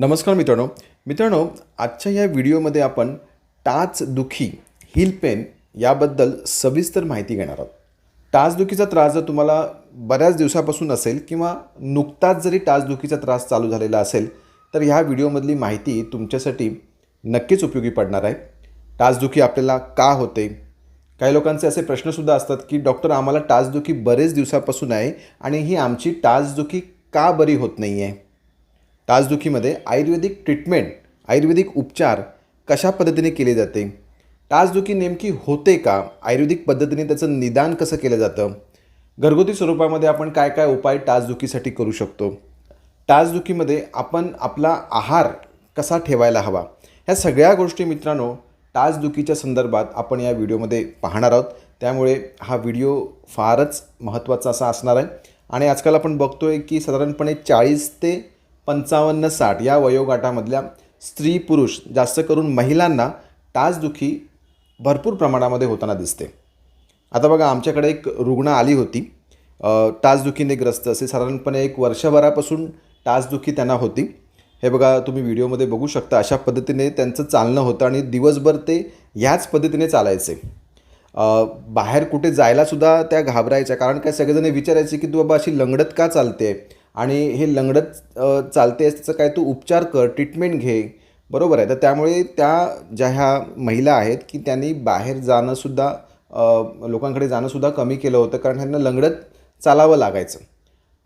नमस्कार मित्रांनो. मित्रांनो आजच्या या व्हिडिओमध्ये आपण टाचदुखी हिल पेन याबद्दल सविस्तर माहिती घेणार आहोत. टाचदुखीचा त्रास जर तुम्हाला बऱ्याच दिवसापासून असेल किंवा नुकताच जरी टाचदुखीचा त्रास चालू झालेला असेल तर ह्या व्हिडिओमधली माहिती तुमच्यासाठी नक्कीच उपयोगी पडणार आहे. टाचदुखी आपल्याला का होते? काही लोकांचे असे प्रश्नसुद्धा असतात की डॉक्टर आम्हाला टाचदुखी बरेच दिवसापासून आहे आणि ही आमची टाचदुखी का बरी होत नाही आहे टाचदुखीमध्ये आयुर्वेदिक ट्रीटमेंट आयुर्वेदिक उपचार कशा पद्धतीने केले जाते? टाचदुखी नेमकी होते का? आयुर्वेदिक पद्धतीने त्याचं निदान कसं केलं जातं? घरगुती स्वरूपामध्ये आपण काय काय उपाय टाचदुखीसाठी करू शकतो? टाचदुखीमध्ये आपण आपला आहार कसा ठेवायला हवा? ह्या सगळ्या गोष्टी मित्रांनो टाचदुखीच्या संदर्भात आपण या व्हिडिओमध्ये पाहणार आहोत. त्यामुळे हा व्हिडिओ फारच महत्त्वाचा असा असणार आहे. आणि आजकाल आपण बघतो आहे की साधारणपणे चाळीस ते पंचावन्न साठ या वयोगाटामधल्या स्त्री पुरुष जास्त करून महिलांना टाचदुखी भरपूर प्रमाणामध्ये होताना दिसते. आता बघा आमच्याकडे एक रुग्ण आली होती. टाचदुखीने ग्रस्त असे साधारणपणे एक वर्षभरापासून टाचदुखी त्यांना होती. हे बघा तुम्ही व्हिडिओमध्ये बघू शकता अशा पद्धतीने त्यांचं चालणं होतं आणि दिवसभर ते ह्याच पद्धतीने चालायचे. बाहेर कुठे जायलासुद्धा त्या घाबरायच्या. कारण काय सगळेजण विचारायचे की तू बाबा अशी लंगडत का चालते आणि हे लंगडत अ, चालते त्याचा काय तू उपचार कर ट्रीटमेंट घे. बरोबर आहे. तर त्यामुळे त्या ज्या ह्या महिला आहेत की त्यांनी बाहेर जाणंसुद्धा लोकांकडे जाणंसुद्धा कमी केलं होतं कारण ह्यांना लंगडत चालावं लागायचं.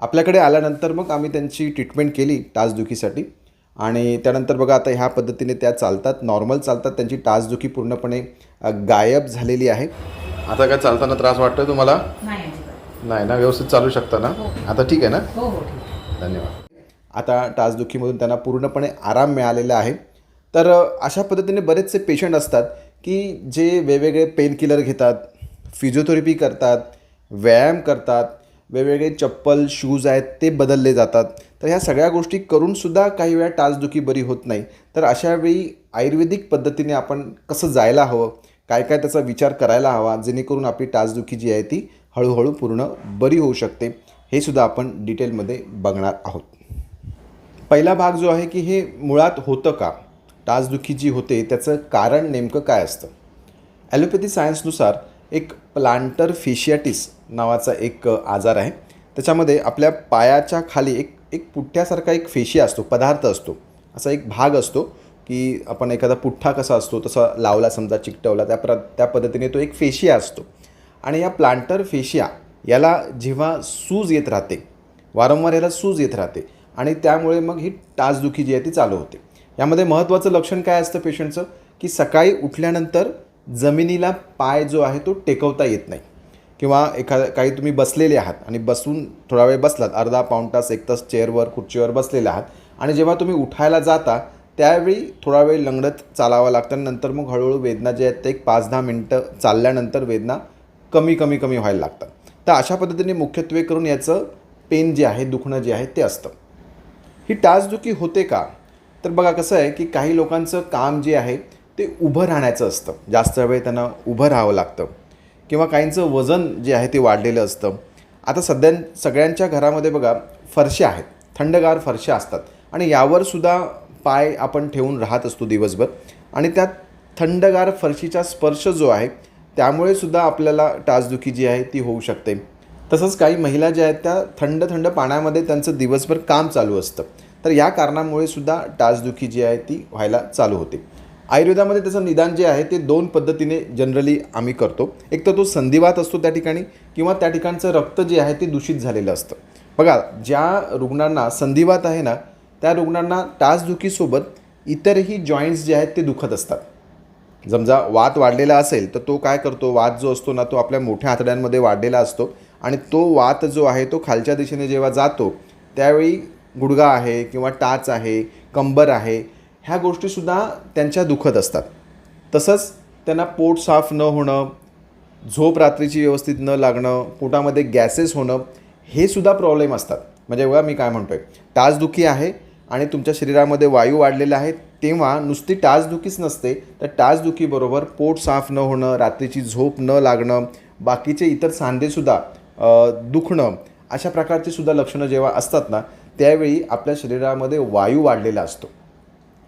आपल्याकडे आल्यानंतर मग आम्ही त्यांची ट्रीटमेंट केली टाचदुखीसाठी आणि त्यानंतर बघा आता ह्या पद्धतीने त्या चालतात नॉर्मल चालतात. त्यांची टाचदुखी पूर्णपणे गायब झालेली आहे. आता काय चालताना त्रास वाटतोय तुम्हाला? नाही ना? व्यवस्थित चालू शकता ना? आता ठीक आहे ना? हो हो धन्यवाद. आता टाचदुखीमधून त्यांना पूर्णपणे आराम मिळालेला आहे. तर अशा पद्धतीने बरेचसे पेशंट असतात की जे वेगवेगळे पेन किलर घेतात फिजिओथेरपी करतात व्यायाम करतात वेगवेगळे चप्पल शूज आहेत ते बदलले जातात. तर ह्या सगळ्या गोष्टी करूनसुद्धा काही वेळा टाचदुखी बरी होत नाही. तर अशा वेळी आयुर्वेदिक पद्धतीने आपण कसं जायला हवं? काय काय त्याचा विचार करायला हवा? जेणेकरून आपली टाचदुखी जी आहे ती हळूहळू पूर्ण बरी होऊ शकते. हे सुद्धा आपण डिटेलमध्ये बघणार आहोत. पहिला भाग जो आहे की हे मुळात होतं का? टाचदुखी जी होते त्याचं कारण नेमकं काय असतं? ॲलोपॅथी सायन्सनुसार एक प्लांटर फेशियाटिस नावाचा एक आजार आहे. त्याच्यामध्ये आपल्या पायाच्या खाली एक एक पुठ्ठ्यासारखा एक फेशिया असतो पदार्थ असतो. असा एक भाग असतो की आपण एखादा पुठ्ठा कसा असतो तसा लावला समजा चिकटवला त्या प्र त्या पद्धतीने तो एक फेशिया असतो. आणि या प्लांटर फेशिया याला जेव्हा सूज येत राहते वारंवार याला सूज येत राहते आणि त्यामुळे मग ही टाचदुखी जी आहे ती चालू होते. यामध्ये महत्त्वाचं लक्षण काय असतं पेशंटचं? की सकाळी उठल्यानंतर जमिनीला पाय जो आहे तो टेकवता येत नाही. किंवा एखादा काही तुम्ही बसलेले आहात आणि बसून थोडा वेळ बसलात अर्धा पाऊण तास एक तास चेअरवर खुर्चीवर बसलेले आहात आणि जेव्हा तुम्ही उठायला जाता त्यावेळी थोडा वेळ लंगडत चालावं लागतं नंतर मग हळूहळू वेदना जे आहेत ते एक पाच दहा मिनटं चालल्यानंतर वेदना कमी कमी कमी व्हायला लागतात. तर अशा पद्धतीने मुख्यत्वे करून याचं पेन जे आहे दुखणं जे आहे ते असतं. ही टाचदुखी होते का? तर बघा कसं आहे की काही लोकांचं काम जे आहे ते उभं राहण्याचं असतं. जास्त वेळ त्यांना उभं राहावं लागतं. किंवा काहींचं वजन जे आहे ते वाढलेलं असतं. आता सध्या सगळ्यांच्या घरामध्ये बघा फरशा आहेत. थंडगार फरशा असतात. आणि यावरसुद्धा पाय आपण ठेवून राहत असतो दिवसभर. आणि त्या थंडगार फरशीचा स्पर्श जो आहे त्यामुळे सुद्धा आपल्याला टाचदुखी जी आहे ती होऊ शकते. तसंच काही महिला ज्या आहेत त्या थंड थंड पाण्यामध्ये त्यांचं दिवसभर काम चालू असतं. तर या कारणामुळे सुद्धा टाचदुखी जी आहे ती व्हायला चालू होते. आयुर्वेदामध्ये त्याचं निदान जे आहे ते दोन पद्धतीने जनरली आम्ही करतो. एक तर तो संधिवात असतो त्या ठिकाणी किंवा त्या ठिकाणचं रक्त जे आहे ते दूषित झालेलं असतं. बघा ज्या रुग्णांना संधिवात आहे ना त्या रुग्णांना टाचदुखीसोबत इतरही जॉईंट्स जे आहेत ते दुखत असतात. समजा वात वाढलेला असेल तर तो काय करतो? वात जो असतो ना तो आपल्या मोठ्या आतड्यांमध्ये वाढलेला असतो आणि तो वात जो आहे तो खालच्या दिशेने जेव्हा जातो त्यावेळी गुडगा आहे किंवा टाच आहे कंबर आहे ह्या गोष्टीसुद्धा त्यांच्या दुखत असतात. तसंच त्यांना पोट साफ न होणं झोप रात्रीची व्यवस्थित न लागणं पोटामध्ये गॅसेस होणं हे सुद्धा प्रॉब्लेम असतात. म्हणजे बघा मी काय म्हणतो आहे टाचदुखी आहे आणि तुमच्या शरीरामध्ये वायू वाढलेला आहे तेव्हा नुसती टाचदुखीच नसते. तर टाचदुखीबरोबर पोट साफ न होणं रात्रीची झोप न लागणं बाकीचे इतर सांधेसुद्धा दुखणं अशा प्रकारची सुद्धा लक्षणं जेव्हा असतात ना त्यावेळी आपल्या शरीरामध्ये वायू वाढलेला असतो.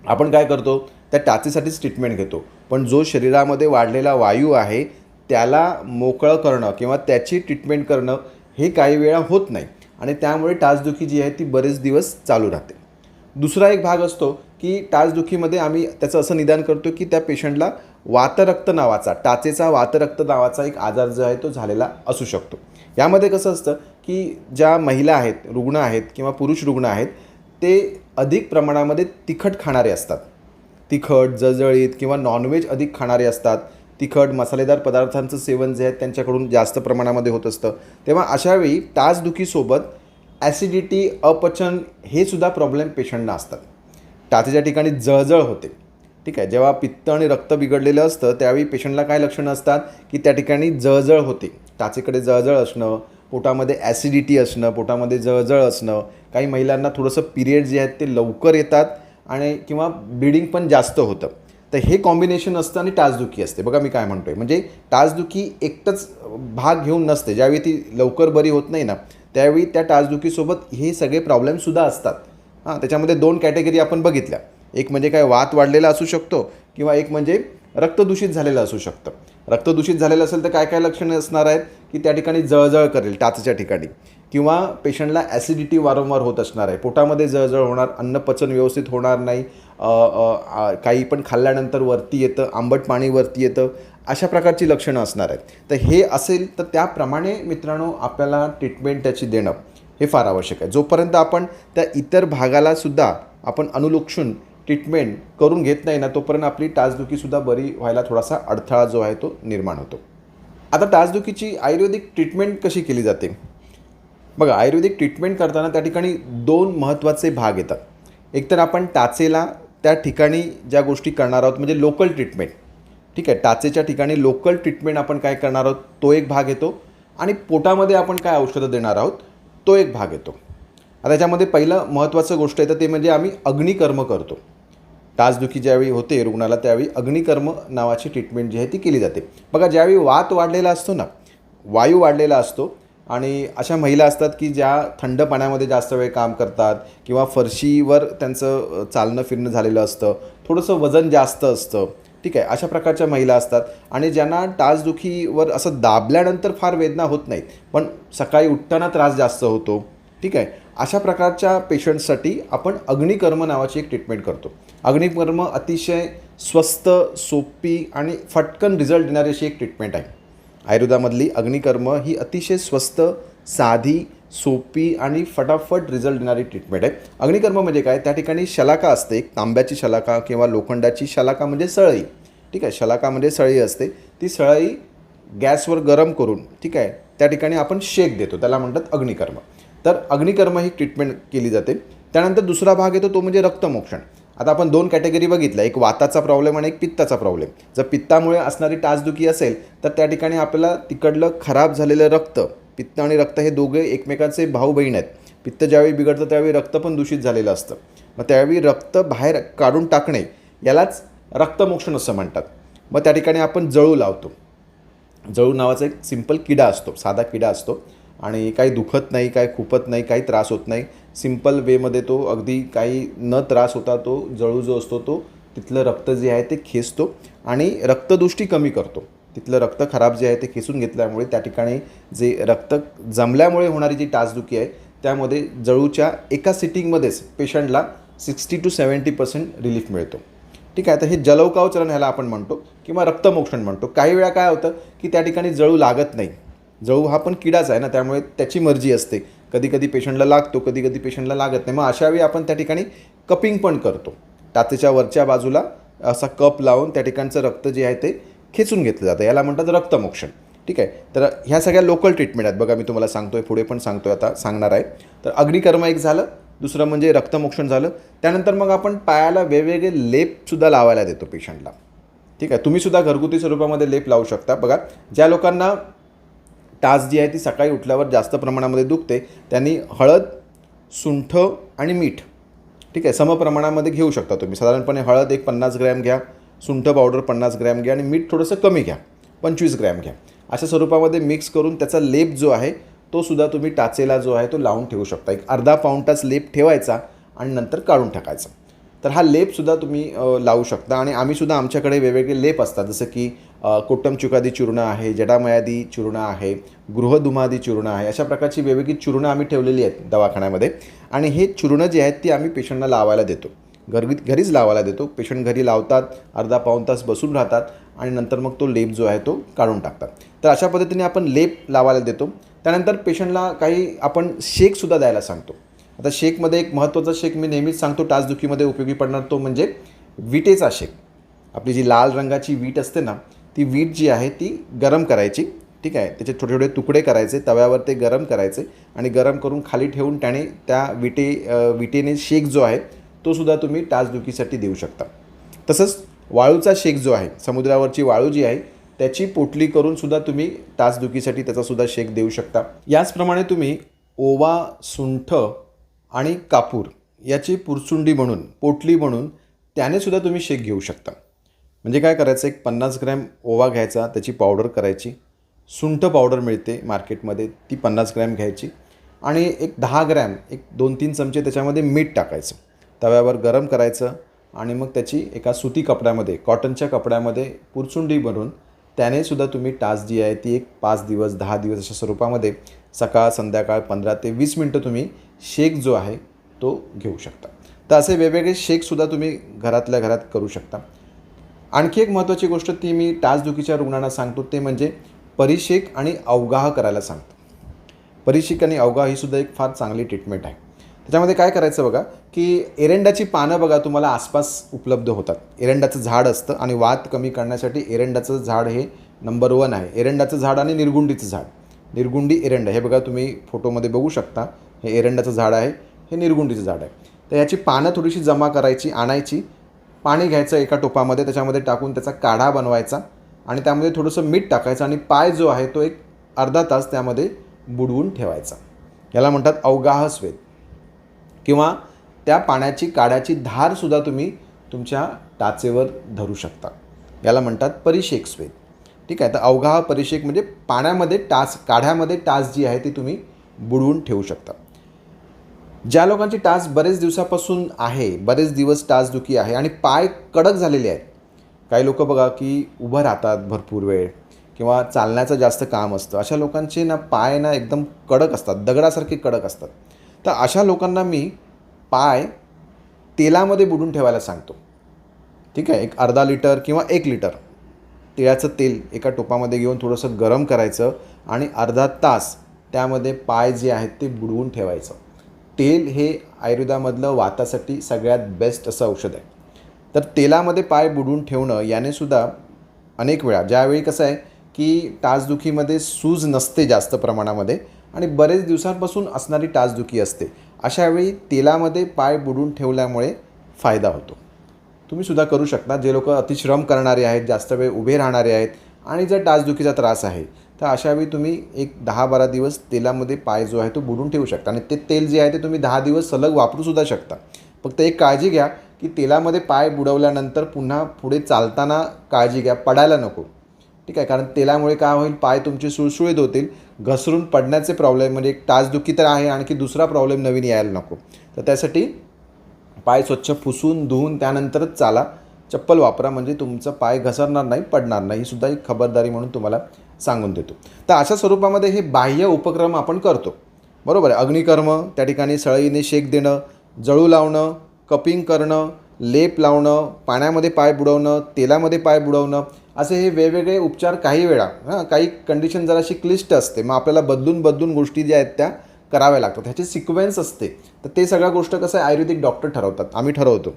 आपण काय करतो? त्या टाचेसाठीच ट्रीटमेंट घेतो. पण जो शरीरामध्ये वाढलेला वायू आहे त्याला मोकळं करणं किंवा त्याची ट्रीटमेंट करणं हे काही वेळा होत नाही. आणि त्यामुळे टाचदुखी जी आहे ती बरेच दिवस चालू राहते. दुसरा एक भाग असतो की टाचदुखीमध्ये आम्ही त्याचं असं निदान करतो की त्या पेशंटला वातरक्त नावाचा टाचेचा वातरक्त नावाचा एक आजार जो आहे तो झालेला असू शकतो. यामध्ये कसं असतं की ज्या महिला आहेत रुग्ण आहेत किंवा पुरुष रुग्ण आहेत ते अधिक प्रमाणामध्ये तिखट खाणारे असतात. तिखट जळजळीत किंवा नॉनव्हेज अधिक खाणारे असतात. तिखट मसालेदार पदार्थांचं सेवन जे आहे त्यांच्याकडून जास्त प्रमाणामध्ये होत असतं. तेव्हा अशावेळी टाचदुखीसोबत ॲसिडिटी अपचन हे सुद्धा प्रॉब्लेम पेशंटना असतात. टाचेच्या ठिकाणी जळजळ होते. ठीक आहे जेव्हा पित्त आणि रक्त बिघडलेलं असतं त्यावेळी पेशंटला काय लक्षणं असतात? की त्या ठिकाणी जळजळ होते. टाचेकडे जळजळ असणं पोटामध्ये ॲसिडिटी असणं पोटामध्ये जळजळ असणं काही महिलांना थोडंसं पिरियड जे आहेत ते लवकर येतात आणि किंवा ब्लिडिंग पण जास्त होतं. तर हे कॉम्बिनेशन असतं आणि टाचदुखी असते. बघा मी काय म्हणतो आहे म्हणजे टाचदुखी एकटंच भाग घेऊन नसते. ज्यावेळी ती लवकर बरी होत नाही ना त्यावेळी त्या टाचदुखीसोबत हे सगळे प्रॉब्लेमसुद्धा असतात. हां त्याच्यामध्ये दोन कॅटेगरी आपण बघितल्या. एक म्हणजे काय वात वाढलेला असू शकतो किंवा एक म्हणजे रक्तदूषित झालेलं असू शकतं. रक्तदूषित झालेलं असेल तर काय काय लक्षणं असणार आहेत? की त्या ठिकाणी जळजळ करेल टाचच्या ठिकाणी. किंवा पेशंटला ॲसिडिटी वारंवार होत असणार आहे. पोटामध्ये जळजळ होणार अन्न पचन व्यवस्थित होणार नाही काही पण खाल्ल्यानंतर वरती येतं आंबट पाणी वरती येतं अशा प्रकारची लक्षणं असणार आहेत. तर हे असेल तर त्याप्रमाणे मित्रांनो आपल्याला ट्रीटमेंट त्याची देणं हे फार आवश्यक आहे. जोपर्यंत आपण त्या इतर भागाला सुद्धा आपण अनुलक्षून ट्रीटमेंट करून घेत नाही ना तोपर्यंत आपली टाचदुखीसुद्धा बरी व्हायला थोडासा अडथळा जो आहे तो निर्माण होतो. आता टाचदुखीची आयुर्वेदिक ट्रीटमेंट कशी केली जाते? बघा आयुर्वेदिक ट्रीटमेंट करताना त्या ठिकाणी दोन महत्त्वाचे भाग येतात. एकतर आपण टाचेला त्या ठिकाणी ज्या गोष्टी करणार आहोत म्हणजे लोकल ट्रीटमेंट ठीक आहे टाचेच्या ठिकाणी लोकल ट्रीटमेंट आपण काय करणार आहोत तो एक भाग येतो. आणि पोटामध्ये आपण काय औषधं देणार आहोत तो एक भाग येतो. आता त्याच्यामध्ये पहिलं महत्त्वाचं गोष्ट येतं ते म्हणजे आम्ही अग्निकर्म करतो. टाचदुखी ज्यावेळी होते रुग्णाला त्यावेळी अग्निकर्म नावाची ट्रीटमेंट जी आहे ती केली जाते. बघा ज्यावेळी वात वाढलेला असतो ना वायू वाढलेला असतो आणि अशा महिला असतात की ज्या थंड पाण्यामध्ये जास्त वेळ काम करतात किंवा फरशीवर त्यांचं चालणं फिरणं झालेलं असतं थोडंसं वजन जास्त असतं ठीक आहे अशा प्रकारच्या महिला असतात. आणि ज्यांना टाचदुखीवर असं दाबल्यानंतर फार वेदना होत नाहीत पण सकाळी उठताना त्रास जास्त होतो. ठीक आहे अशा प्रकारच्या पेशंटसाठी आपण अग्निकर्म नावाची एक ट्रीटमेंट करतो. अग्निकर्म अतिशय स्वस्त सोपी आणि फटकन रिझल्ट देणारी अशी एक ट्रीटमेंट आहे. आयुर्वेदामधली अग्निकर्म ही अतिशय स्वस्त साधी सोपी आणि फटाफट रिझल्ट देणारी ट्रीटमेंट आहे. अग्निकर्म म्हणजे काय त्या ठिकाणी शलाका असते. एक तांब्याची शलाका किंवा लोखंडाची शलाका म्हणजे सळई. ठीक आहे शलाका म्हणजे सळई असते. ती सळई गॅसवर गरम करून ठीक आहे त्या ठिकाणी आपण शेक देतो. त्याला म्हणतात अग्निकर्म. तर अग्निकर्म ही ट्रीटमेंट केली जाते. त्यानंतर दुसरा भाग येतो तो म्हणजे रक्तमोक्षण. आता आपण दोन कॅटेगरी बघितल्या. एक वाताचा प्रॉब्लेम आणि एक पित्ताचा प्रॉब्लेम जर पित्तामुळे असणारी टाचदुखी असेल तर त्या ठिकाणी आपल्याला तिकडलं खराब झालेलं रक्त पित्त आणि रक्त हे दोघे एकमेकांचे भाऊ बहीण आहेत. पित्त ज्यावेळी बिघडतं त्यावेळी रक्त पण दूषित झालेलं असतं. मग त्यावेळी रक्त बाहेर काढून टाकणे यालाच रक्तमोक्षण असं म्हणतात. मग त्या ठिकाणी आपण जळू लावतो. जळू नावाचा एक सिंपल किडा असतो साधा किडा असतो. आणि काही दुखत नाही काही खुपत नाही काही त्रास होत नाही. सिंपल वेमध्ये तो अगदी काही न त्रास होता तो जळू जो असतो तो तिथलं रक्त जे आहे ते खेचतो आणि रक्तदृष्टी कमी करतो. तिथलं रक्त खराब जे आहे ते खेचून घेतल्यामुळे त्या ठिकाणी जे रक्त जमल्यामुळे होणारी जी टाचदुखी आहे त्यामध्ये जळूच्या एका सिटिंगमध्येच पेशंटला sixty two seventy percent relief मिळतो. ठीक आहे तर हे जलौकावचरण ह्याला आपण म्हणतो किंवा रक्तमोक्षण म्हणतो. काही वेळा काय होतं की त्या ठिकाणी जळू लागत नाही. जळू हा पण किडाच आहे ना त्यामुळे त्याची मर्जी असते. कधी कधी पेशंटला लागतो कधी कधी पेशंटला लागत नाही. मग अशावेळी आपण त्या ठिकाणी कपिंग पण करतो. टाचेच्या वरच्या बाजूला असा कप लावून त्या ठिकाणचं रक्त जे आहे ते खेचून घेतलं जातं. याला म्हणतात रक्तमोक्षण. ठीक आहे? तर ह्या सगळ्या लोकल ट्रीटमेंट आहेत. बघा मी तुम्हाला सांगतोय पुढे पण सांगतोय आता सांगणार आहे. तर अग्निकर्म एक झालं दुसरं म्हणजे रक्तमोक्षण झालं. त्यानंतर मग आपण पायाला वेगवेगळे लेपसुद्धा लावायला देतो पेशंटला ठीक आहे? तुम्ही सुद्धा घरगुती स्वरूपामध्ये लेप लावू शकता. बघा ज्या लोकांना टास जी आहे ती सकाळी उठल्यावर जास्त प्रमाणामध्ये दुखते त्यांनी हळद सुंठ आणि मीठ ठीक आहे समप्रमाणामध्ये घेऊ शकता तुम्ही. साधारणपणे हळद एक पन्नास ग्रॅम घ्या सुंठ पावडर पन्नास ग्रॅम घ्या आणि मीठ थोडंसं कमी घ्या. पंचवीस ग्रॅम घ्या. अशा स्वरूपामध्ये मिक्स करून त्याचा लेप जो आहे तो सुद्धा तुम्ही टाचेला जो आहे तो लावून ठेवू शकता. एक अर्धा पाऊंड तास लेप ठेवायचा आणि नंतर काढून टाकायचा. तर हा लेपसुद्धा तुम्ही लावू शकता आणि आम्हीसुद्धा आमच्याकडे वेगवेगळे लेप असतात. जसं की अ, कोट्टम चुकादी चूर्ण आहे जडामयादी चूर्ण आहे गृहधुमादी चूर्ण आहे अशा प्रकारची वेगवेगळी चूर्ण आम्ही ठेवलेली आहेत दवाखान्यामध्ये. आणि हे चूर्ण जी आहेत ती आम्ही पेशंटला लावायला देतो. घरी घरीच लावायला देतो. पेशंट घरी लावतात अर्धा पाऊण तास बसून राहतात आणि नंतर मग तो लेप जो आहे तो काढून टाकतात. तर अशा पद्धतीने आपण लेप लावायला देतो. त्यानंतर पेशंटला काही आपण शेकसुद्धा द्यायला सांगतो. आता शेकमध्ये एक महत्त्वाचा शेक मी नेहमीच सांगतो टाचदुखीमध्ये उपयोगी पडणार तो म्हणजे विटेचा शेक. आपली जी लाल रंगाची वीट असते ना ती वीट जी आहे ती गरम करायची. ठीक आहे? त्याचे छोटे छोटे तुकडे करायचे तव्यावर ते गरम करायचे आणि गरम करून खाली ठेवून त्याने त्या विटे विटेने शेक जो आहे तोसुद्धा तुम्ही टाचदुखीसाठी देऊ शकता. तसंच वाळूचा शेक जो आहे समुद्रावरची वाळू जी आहे त्याची पोटली करूनसुद्धा तुम्ही टाचदुखीसाठी त्याचासुद्धा शेक देऊ शकता. याचप्रमाणे तुम्ही ओवा सुंठ आणि कापूर याची पुरचुंडी म्हणून पोटली म्हणून त्यानेसुद्धा तुम्ही शेक घेऊ शकता. म्हणजे काय करायचं एक पन्नास ग्रॅम ओवा घ्यायचा त्याची पावडर करायची. सुंठ पावडर मिळते मार्केटमध्ये ती पन्नास ग्रॅम घ्यायची. आणि एक दहा ग्रॅम एक दोन तीन चमचे त्याच्यामध्ये मीठ टाकायचं. तव्यावर गरम करायचं आणि मग त्याची एका सुती कपड्यामध्ये कॉटनच्या कपड्यामध्ये पुरचुंडी बनवून त्याने सुद्धा तुम्ही टास जी आहे ती एक पाच दिवस दहा दिवस अशा स्वरूपामध्ये सकाळ संध्याकाळ पंधरा ते वीस मिनटं तुम्ही शेक जो आहे तो घेऊ शकता. तर असे वेगवेगळे शेकसुद्धा तुम्ही घरातल्या घरात करू शकता. आणखी एक महत्त्वाची गोष्ट ती मी टाचदुखीच्या रुग्णांना सांगतो ते म्हणजे परिशेक आणि अवगाह करायला सांगतो परिशेक आणि अवगाह ही सुद्धा एक फार चांगली ट्रीटमेंट आहे. त्याच्यामध्ये काय करायचं बघा की एरंडाची पानं बघा तुम्हाला आसपास उपलब्ध होतात. एरंडाचं झाड असतं आणि वात कमी करण्यासाठी एरंडाचं झाड हे नंबर वन आहे. एरंडाचं झाड आणि निर्गुंडीचं झाड. निर्गुंडी एरंड हे बघा तुम्ही फोटोमध्ये बघू शकता. हे एरंडाचं झाड आहे हे निर्गुंडीचं झाड आहे. तर याची पानं थोडीशी जमा करायची आणायची. पाणी घ्यायचं एका टोपामध्ये त्याच्यामध्ये टाकून त्याचा काढा बनवायचा आणि त्यामध्ये थोडंसं मीठ टाकायचं आणि पाय जो आहे तो एक अर्धा तास त्यामध्ये बुडवून ठेवायचा. याला म्हणतात अवगाह स्वेद किंवा त्या पाण्याची काड्याची धारसुद्धा तुम्ही तुमच्या टाचेवर धरू शकता. याला म्हणतात परिषेक स्वेद. ठीक आहे तर अवगाह परिषेक म्हणजे पाण्यामध्ये टाच काढ्यामध्ये टाच जी आहे ती तुम्ही बुडवून ठेवू शकता. ज्या लोकांची टाच बरेच दिवसापासून आहे बरेच दिवस टाचदुखी आहे आणि पाय कडक झालेले आहेत काही लोक बघा की उभं राहतात भरपूर वेळ किंवा चालण्याचं जास्त काम असतं अशा लोकांचे ना पाय ना एकदम कडक असतात दगडासारखे कडक असतात. तर अशा लोकांना मी पाय तेलामध्ये बुडून ठेवायला सांगतो. ठीक आहे? एक अर्धा लिटर किंवा एक लिटर तिळाचं तेल एका टोपामध्ये घेऊन थोडंसं गरम करायचं आणि अर्धा तास त्यामध्ये पाय जे आहेत ते बुडवून ठेवायचं. तेल हे आयुर्वेदामधलं वातासाठी सगळ्यात बेस्ट असं औषध आहे. तर तेलामध्ये पाय बुडवून ठेवणं याने सुद्धा अनेक वेळा ज्यावेळी कसं आहे की तासदुखीमध्ये सूज नसते जास्त प्रमाणामध्ये आणि बरेच दिवसांपासून असणारी टाचदुखी असते. अशावेळी तेलामध्ये पाय बुडून ठेवल्यामुळे फायदा होतो. तुम्ही सुद्धा करू शकता. जे लोक अतिश्रम करणारे आहेत जास्त वेळ उभे राहणारे आहेत आणि जर टाचदुखीचा त्रास आहे तर अशावेळी तुम्ही एक दहा बारा दिवस तेलामध्ये पाय जो आहे तो बुडून ठेवू शकता. आणि ते तेल जे आहे ते तुम्ही दहा दिवस सलग वापरूसुद्धा शकता. फक्त एक काळजी घ्या की तेलामध्ये पाय बुडवल्यानंतर पुन्हा पुढे चालताना काळजी घ्या. पडायला नको. ठीक आहे? कारण तेलामुळे काय होईल? पाय तुमचे सुळसुळीत होतील. घसरून पडण्याचे प्रॉब्लेम म्हणजे एक टाचदुखी तर आहे आणखी दुसरा प्रॉब्लेम नवीन यायला नको. तर त्यासाठी पाय स्वच्छ पुसून धुवून त्यानंतरच चाला. चप्पल वापरा म्हणजे तुमचं पाय घसरणार नाही पडणार नाही ही सुद्धा एक खबरदारी म्हणून तुम्हाला सांगून देतो. तर अशा स्वरूपामध्ये हे बाह्य उपक्रम आपण करतो. बरोबर आहे? अग्निकर्म त्या ठिकाणी सळईने शेक देणं जळू लावणं कपिंग करणं लेप लावणं पाण्यामध्ये पाय बुडवणं तेलामध्ये पाय बुडवणं असे हे वेगवेगळे उपचार काही वेळा हां काही कंडिशन जराशी क्लिष्ट असते. मग आपल्याला बदलून बदलून गोष्टी ज्या आहेत त्या कराव्या लागतात. ह्याची सिक्वेन्स असते. तर ते सगळ्या गोष्ट कसं आहे आयुर्वेदिक डॉक्टर ठरवतात. आम्ही ठरवतो.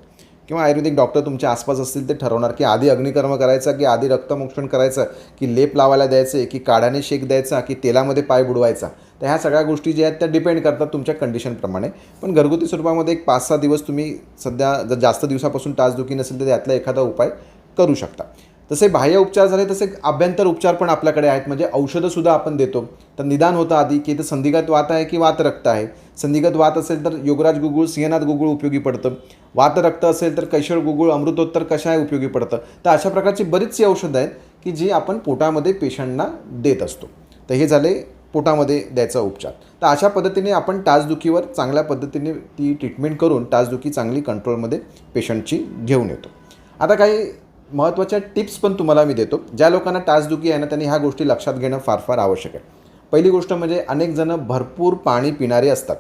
किंवा आयुर्वेदिक डॉक्टर तुमच्या आसपास असतील ते ठरवणार की आधी अग्निकर्म करायचा की आधी रक्तमोक्षण करायचं की लेप लावायला द्यायचे की काढ्याने शेक द्यायचा की तेलामध्ये पाय बुडवायचा. तर ह्या सगळ्या गोष्टी ज्या आहेत त्या डिपेंड करतात तुमच्या कंडिशनप्रमाणे पण घरगुती स्वरूपामध्ये एक पाच सहा दिवस तुम्ही सध्या जर जास्त दिवसापासून टाचदुखी नसेल तर त्यातला एखादा उपाय करू शकता. तसे बाह्य उपचार झाले तसे अभ्यंतर उपचार पण आपल्याकडे आहेत. म्हणजे औषधंसुद्धा आपण देतो. तर निदान होतं आधी की इथं संधिगत वात आहे की वात रक्त आहे? संधिगत वात असेल तर योगराज गुगुळ सिंहनाथ गुगुळ उपयोगी पडतं. वात रक्त असेल तर कैशळ गुगुळ अमृतोत्तर कशाय उपयोगी पडतं? तर अशा प्रकारची बरीचशी औषधं आहेत की जी आपण पोटामध्ये पेशंटना देत असतो. तर हे झाले पोटामध्ये द्यायचा उपचार. तर अशा पद्धतीने आपण टाचदुखीवर चांगल्या पद्धतीने ती ट्रीटमेंट करून टाचदुखी चांगली कंट्रोलमध्ये पेशंटची घेऊन येतो. आता काही महत्त्वाच्या टिप्स पण तुम्हाला मी देतो. ज्या लोकांना टाचदुखी आहे ना त्यांनी ह्या गोष्टी लक्षात घेणं फार फार आवश्यक आहे. पहिली गोष्ट म्हणजे अनेक जणं भरपूर पाणी पिणारे असतात.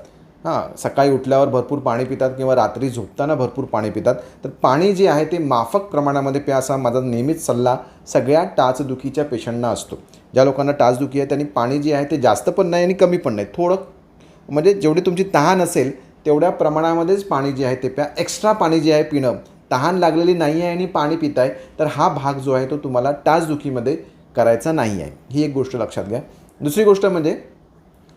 हां सकाळी उठल्यावर भरपूर पाणी पितात किंवा रात्री झोपताना भरपूर पाणी पितात. तर पाणी जे आहे ते माफक प्रमाणामध्ये प्या असा माझा नेहमीच सल्ला सगळ्या टाचदुखीच्या पेशंटना असतो. ज्या लोकांना टाचदुखी आहे त्यांनी पाणी जे आहे ते जास्त पण नाही आणि कमी पण नाही. थोडं म्हणजे जेवढी तुमची तहान असेल तेवढ्या प्रमाणामध्येच पाणी जे आहे ते प्या. एक्स्ट्रा पाणी जे आहे पिणं तहान लागलेली नाही आहे आणि पाणी पिताय तर हा भाग जो आहे तो तुम्हाला टाचदुखीमध्ये करायचा नाही आहे. ही एक गोष्ट लक्षात घ्या. दुसरी गोष्ट म्हणजे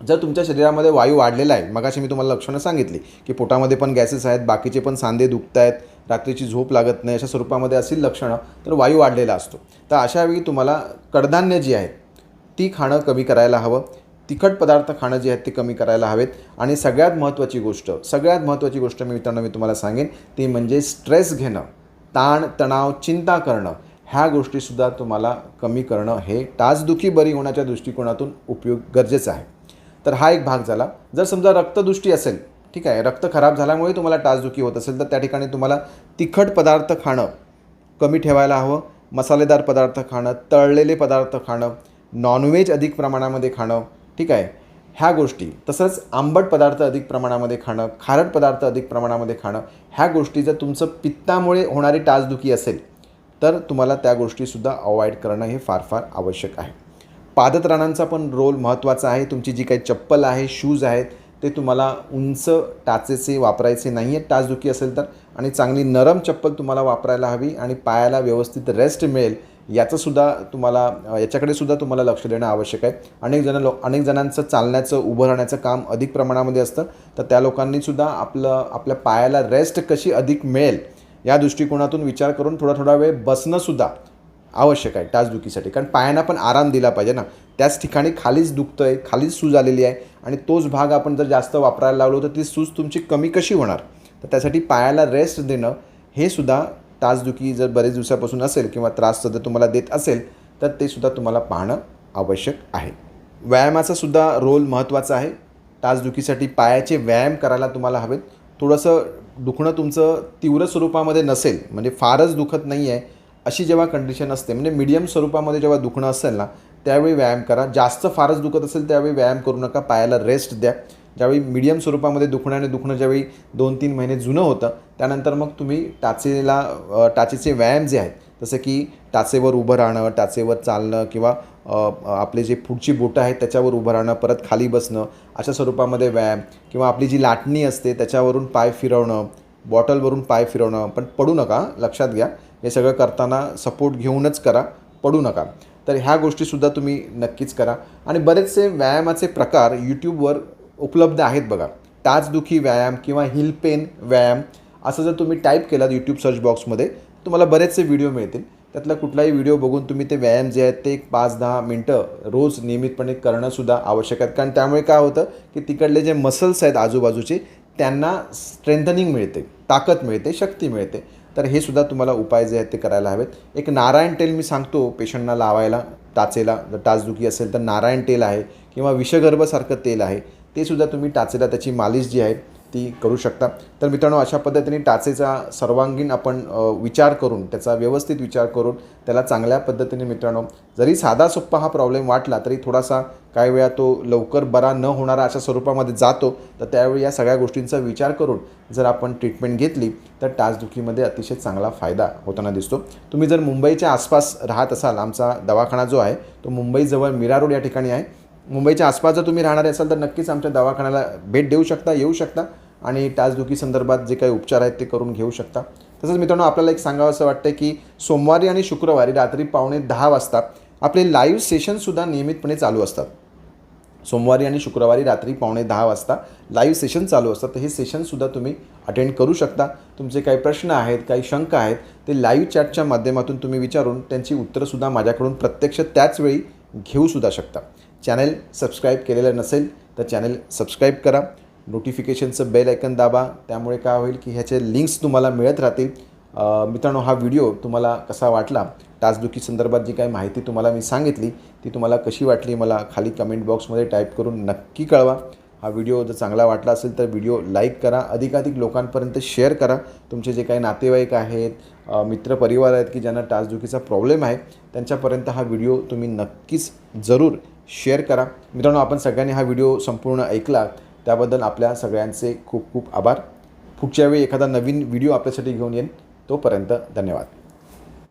जर तुमच्या शरीरामध्ये वायू वाढलेला आहे मगाशी मी तुम्हाला लक्षणं सांगितली की पोटामध्ये पण गॅसेस आहेत बाकीचे पण सांधे दुखत आहेत रात्रीची झोप लागत नाही अशा स्वरूपामध्ये असतील लक्षणं तर वायू वाढलेला असतो. तर अशावेळी तुम्हाला कडधान्य जी आहेत ती खाणं कमी करायला हवं. तिखट पदार्थ खाणं जे आहेत ते कमी करायला हवेत. आणि सगळ्यात महत्त्वाची गोष्ट सगळ्यात महत्त्वाची गोष्ट मी मित्रांनो मी तुम्हाला सांगेन ती म्हणजे स्ट्रेस घेणं ताण तणाव चिंता करणं. ह्या गोष्टीसुद्धा तुम्हाला कमी करणं हे टाचदुखी बरी होण्याच्या दृष्टिकोनातून उपयोग गरजेचं आहे. तर हा एक भाग झाला. जर समजा रक्तदृष्टी असेल ठीक आहे रक्त खराब झाल्यामुळे तुम्हाला टाचदुखी होत असेल तर त्या ठिकाणी तुम्हाला तिखट पदार्थ खाणं कमी ठेवायला हवं. मसालेदार पदार्थ खाणं तळलेले पदार्थ खाणं नॉनव्हेज अधिक प्रमाणामध्ये खाणं ठीक आहे? ह्या गोष्टी तसंच आंबट पदार्थ अधिक प्रमाणामध्ये खाणं खारट पदार्थ अधिक प्रमाणामध्ये खाणं ह्या गोष्टी जर तुमचं पित्तामुळे होणारी टाचदुखी असेल तर तुम्हाला त्या गोष्टीसुद्धा अवॉइड करणं हे फार फार आवश्यक आहे. पादत्राणांचा पण रोल महत्त्वाचा आहे. तुमची जी काही चप्पल आहे शूज आहेत ते तुम्हाला उंच टाचेचे वापरायचे नाही आहेत टाचदुखी असेल तर आणि चांगली नरम चप्पल तुम्हाला वापरायला हवी आणि पायाला व्यवस्थित रेस्ट मिळेल याचंसुद्धा तुम्हाला याच्याकडे सुद्धा तुम्हाला लक्ष देणं आवश्यक आहे. अनेक जण लो अनेक जणांचं चालण्याचं उभं राहण्याचं काम अधिक प्रमाणामध्ये असतं. तर त्या लोकांनीसुद्धा आपलं आपल्या पायाला रेस्ट कशी अधिक मिळेल या दृष्टिकोनातून विचार करून थोडा थोडा वेळ बसणंसुद्धा आवश्यक आहे टाचदुखीसाठी कारण पायांना पण आराम दिला पाहिजे ना. त्याच ठिकाणी खालीच दुखतं आहे खालीच सूज आलेली आहे आणि तोच भाग आपण जर जास्त वापरायला लागलो तर ती सूज तुमची कमी कशी होणार? तर त्यासाठी पायाला रेस्ट देणं हे सुद्धा तासदुखी जर बरेच दिवसापासून असेल किंवा त्रास जर तुम्हाला देत असेल तर ते सुद्धा तुम्हाला पाहणं आवश्यक आहे. व्यायामाचा सुद्धा रोल महत्त्वाचा आहे. तासदुखीसाठी पायाचे व्यायाम करायला तुम्हाला हवेत. थोडंसं दुखणं तुमचं तीव्र स्वरूपामध्ये नसेल म्हणजे फारच दुखत नाही आहे अशी जेव्हा कंडिशन असते म्हणजे मीडियम स्वरूपामध्ये जेव्हा दुखणं असेल ना त्यावेळी व्यायाम करा. जास्त फारच दुखत असेल त्यावेळी व्यायाम करू नका. पायाला रेस्ट द्या. ज्यावेळी मीडियम स्वरूपामध्ये दुखणं आणि दुखणं ज्यावेळी दोन तीन महिने जुनं होतं त्यानंतर मग तुम्ही टाचेला टाचेचे व्यायाम जे आहेत जसं की टाचेवर उभं राहणं टाचेवर चालणं किंवा आपले जे पुढची बोटं आहेत त्याच्यावर उभं राहणं परत खाली बसणं अशा स्वरूपामध्ये व्यायाम किंवा आपली जी लाटणी असते त्याच्यावरून पाय फिरवणं बॉटलवरून पाय फिरवणं पण पडू नका लक्षात घ्या. हे सगळं करताना सपोर्ट घेऊनच करा पडू नका. तर ह्या गोष्टीसुद्धा तुम्ही नक्कीच करा. आणि बरेचसे व्यायामाचे प्रकार यूट्यूबवर उपलब्ध आहेत बघा. टाचदुखी व्यायाम किंवा हिल पेन व्यायाम असं जर तुम्ही टाईप केलात यूट्यूब सर्च बॉक्समध्ये तुम्हाला बरेचसे व्हिडिओ मिळतील. त्यातला कुठलाही व्हिडिओ बघून तुम्ही ते व्यायाम जे आहेत ते एक पाच दहा मिनटं रोज नियमितपणे करणंसुद्धा आवश्यक आहे कारण त्यामुळे काय होतं की तिकडले जे मसल्स आहेत आजूबाजूचे त्यांना स्ट्रेंथनिंग मिळते ताकद मिळते शक्ती मिळते. तर हे सुद्धा तुम्हाला उपाय जे आहेत ते करायला हवेत. एक नारायण तेल मी सांगतो पेशंटना लावायला टाचेला जर टाचदुखी असेल तर नारायण तेल आहे किंवा विषगर्भसारखं तेल आहे. ते सुद्धा तुम्ही टाचेला त्याची मालिश जी आहे ती करू शकता. तर मित्रांनो अशा पद्धतीने टाचेचा सर्वांगीण आपण विचार करून त्याचा व्यवस्थित विचार करून त्याला चांगल्या पद्धतीने मित्रांनो जरी साधा सोप्पा हा प्रॉब्लेम वाटला तरी थोडासा काही वेळा तो लवकर बरा न होणारा अशा स्वरूपामध्ये जातो. तर त्यावेळी या सगळ्या गोष्टींचा विचार करून जर आपण ट्रीटमेंट घेतली तर टाचदुखीमध्ये अतिशय चांगला फायदा होताना दिसतो. तुम्ही जर मुंबईच्या आसपास राहत असाल आमचा दवाखाना जो आहे तो मुंबईजवळ मीरा रोड या ठिकाणी आहे. मुंबईच्या आसपास जर तुम्ही राहणारे असाल तर नक्कीच आमच्या दवाखान्याला भेट देऊ शकता येऊ शकता आणि टाचदुखी संदर्भात जे काही उपचार आहेत ते करून घेऊ शकता. तसंच मित्रांनो आपल्याला एक सांगावं असं वाटतं की सोमवारी आणि शुक्रवारी रात्री पावणे दहा वाजता आपले लाईव्ह सेशनसुद्धा नियमितपणे चालू असतात. सोमवारी आणि शुक्रवारी रात्री पावणे दहा वाजता लाईव्ह सेशन चालू असतात. तर हे सेशनसुद्धा तुम्ही अटेंड करू शकता. तुमचे काही प्रश्न आहेत काही शंका आहेत ते लाईव्ह चॅटच्या माध्यमातून तुम्ही विचारून त्यांची उत्तरंसुद्धा माझ्याकडून प्रत्यक्ष त्याच वेळी घेऊसुद्धा शकता. चॅनेल सबस्क्राईब केलेलं नसेल तर चॅनेल सबस्क्राईब करा. नोटिफिकेशनचं बेल ऐकन दाबा. त्यामुळे काय होईल की ह्याचे लिंक्स तुम्हाला मिळत राहतील. मित्रांनो हा व्हिडिओ तुम्हाला कसा वाटला? टाचदुखी संदर्भात जी काही माहिती तुम्हाला मी सांगितली ती तुम्हाला कशी वाटली मला खाली कमेंट बॉक्समध्ये टाईप करून नक्की कळवा. हा व्हिडिओ जर चांगला वाटला असेल तर व्हिडिओ लाईक करा. अधिकाधिक लोकांपर्यंत शेअर करा. तुमचे जे काही नातेवाईक आहेत मित्रपरिवार आहेत की ज्यांना टाचदुखीचा प्रॉब्लेम आहे त्यांच्यापर्यंत हा व्हिडिओ तुम्ही नक्कीच जरूर शेअर करा. मित्रांनो आपण सगळ्यांनी हा व्हिडिओ संपूर्ण ऐकला त्याबद्दल आपल्या सगळ्यांचे खूप खूप आभार. पुढच्या वेळी एखादा नवीन व्हिडिओ आपल्यासाठी घेऊन येईन. तोपर्यंत धन्यवाद.